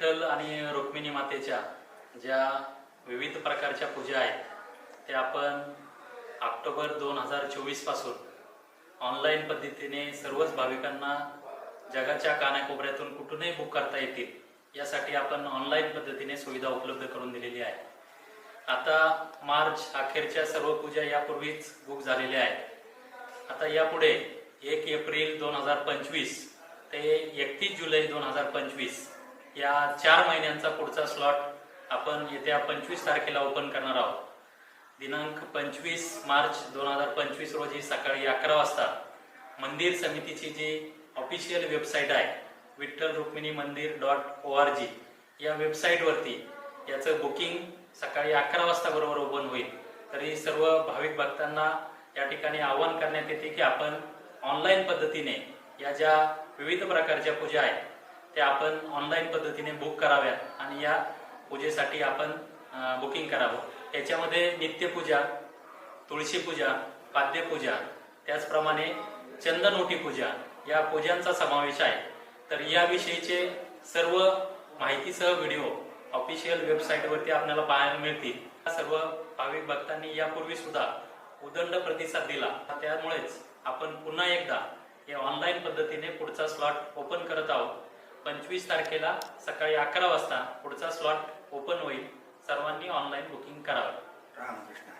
विठ्ठल आणि रुक्मिणी मातेच्या ज्या विविध प्रकारच्या पूजा आहेत त्या आपण ऑक्टोबर दोन हजार चोवीसपासून ऑनलाईन पद्धतीने सर्वच भाविकांना जगाच्या कानाकोपऱ्यातून कुठूनही बुक करता येतील यासाठी आपण ऑनलाईन पद्धतीने सुविधा उपलब्ध करून दिलेली आहे. आता मार्च अखेरच्या सर्व पूजा यापूर्वीच बुक झालेल्या आहेत. आता यापुढे एक एप्रिल दोन हजार पंचवीस ते एकतीस जुलै दोन हजार पंचवीस या चार महिन्यांचा पुढचा स्लॉट आपण येत्या पंचवीस तारखेला ओपन करणार आहोत. दिनांक पंचवीस मार्च दोन हजार पंचवीस रोजी सकाळी अकरा वाजता मंदिर समितीची जी ऑफिशियल वेबसाईट आहे विठ्ठल रुक्मिणी मंदिर डॉट ओ आर जी या वेबसाईटवरती याचं बुकिंग सकाळी अकरा वाजता बरोबर ओपन होईल. तरी सर्व भाविक भक्तांना या ठिकाणी आवाहन करण्यात येते की आपण ऑनलाईन पद्धतीने या ज्या विविध प्रकारच्या पूजा आहेत त्या आपण ऑनलाईन पद्धतीने बुक कराव्यात आणि या पूजेसाठी आपण बुकिंग करावं. याच्यामध्ये नित्यपूजा तुळशी पूजा पाद्यपूजा त्याचप्रमाणे चंदनोटी पूजा या पूजांचा समावेश आहे. तर याविषयीचे सर्व माहितीसह व्हिडिओ ऑफिशियल वेबसाईटवरती आपल्याला पाहायला मिळतील. सर्व भाविक भक्तांनी यापूर्वी सुद्धा उदंड प्रतिसाद दिला. त्यामुळेच आपण पुन्हा एकदा हे ऑनलाईन पद्धतीने पुढचा स्लॉट ओपन करत आहोत. पंचवीस तारखेला सकाळी अकरा वाजता पुढचा स्लॉट ओपन होईल. सर्वांनी ऑनलाईन बुकिंग करावं. रामकृष्ण.